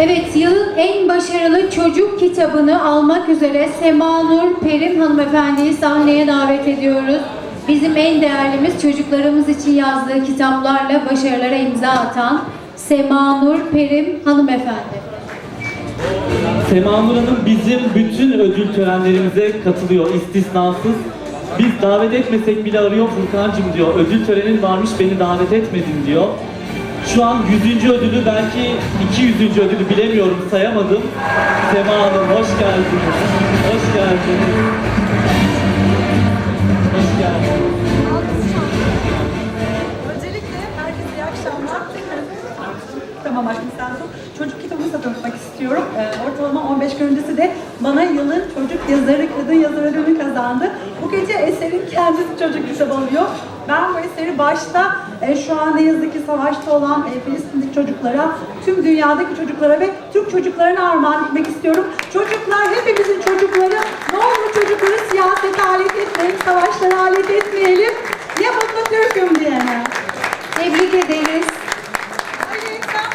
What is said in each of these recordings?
Evet, yılın en başarılı çocuk kitabını almak üzere Sema Nur Perim hanımefendiyi sahneye davet ediyoruz. Bizim en değerlimiz çocuklarımız için yazdığı kitaplarla başarılara imza atan Sema Nur Perim hanımefendi. Sema Nur Hanım bizim bütün ödül törenlerimize katılıyor istisnasız. Biz davet etmesek bile arıyor Furkan'cığım diyor. Ödül törenin varmış beni davet etmedin diyor. Şu an 100. ödülü belki 200. ödülü bilemiyorum sayamadım. Sema Hanım hoş geldiniz. Hoş geldiniz. Hoş geldiniz. Öncelikle herkese akşamlar. Tamam aşkım. Çocuk kitabını satmak istiyorum. Ee, ortalama 15 gün öncesi de bana yılın çocuk yazarı, kadın yazar ödülünü kazandı. Bu gece eserin kendisi çocuk kitabı alıyor. Ben bu eseri başta e, şu an ne ki savaşta olan e, Filistinli çocuklara, tüm dünyadaki çocuklara ve Türk çocuklarına armağan etmek istiyorum. Çocuklar hepimizin çocukları. Ne olur çocukları siyasete alet etmeyelim, savaşlara alet etmeyelim. Ne mutlu Türk'üm diyene. Tebrik ederiz.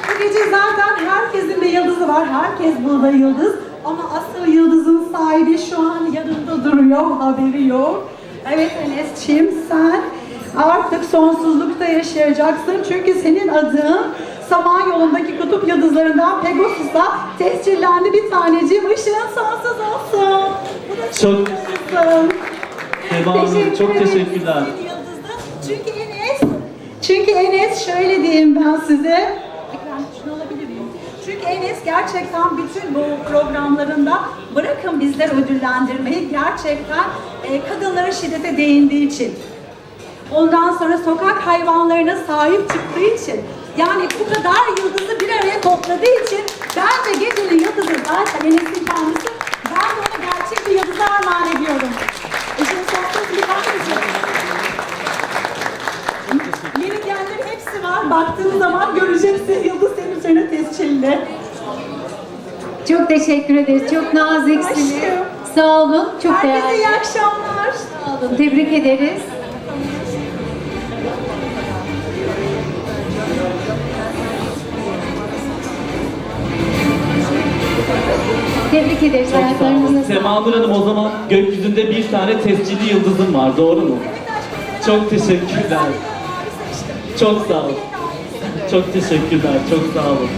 Bu gece zaten herkesin bir yıldızı var. Herkes burada yıldız. Ama asıl yıldızın sahibi şu an yanında duruyor. Haberi yok. Evet Enes'ciğim sen artık sonsuzlukta yaşayacaksın. Çünkü senin adın Samanyolu'ndaki kutup yıldızlarından Pegasus'ta tescillendi bir taneciğim. Işığın sonsuz olsun. Bu da Çok- Hanım çok ederim. teşekkürler. Sizin yıldızı. Çünkü Enes, çünkü Enes şöyle diyeyim ben size. Ekran şunu alabilir miyim? Çünkü Enes gerçekten bütün bu programlarında bırakın bizler ödüllendirmeyi gerçekten e, kadınlara şiddete değindiği için. Ondan sonra sokak hayvanlarına sahip çıktığı için yani bu kadar yıldızı bir araya topladığı için bence gecenin yıldızı zaten Enes'in kendisi. Ben de ona gerçek bir yıldızı armağan ediyorum. İşin sonsuz bir bakmışım. Yeni gelenlerin hepsi var. Baktığın zaman göreceksin yıldız senin üzerine tescilli. Çok teşekkür ederiz. Çok naziksiniz. Aşkım. Sağ olun. Çok Herkese değerli. iyi akşamlar. Sağ olun. Tebrik ederiz. Tebrik ederiz. Çok sağ olun. Ayaklarınıza sağlık. Sema Nur Hanım o zaman gökyüzünde bir tane tescilli yıldızım var doğru mu? Çok teşekkürler. Çok sağ olun. Çok teşekkürler. Çok sağ olun.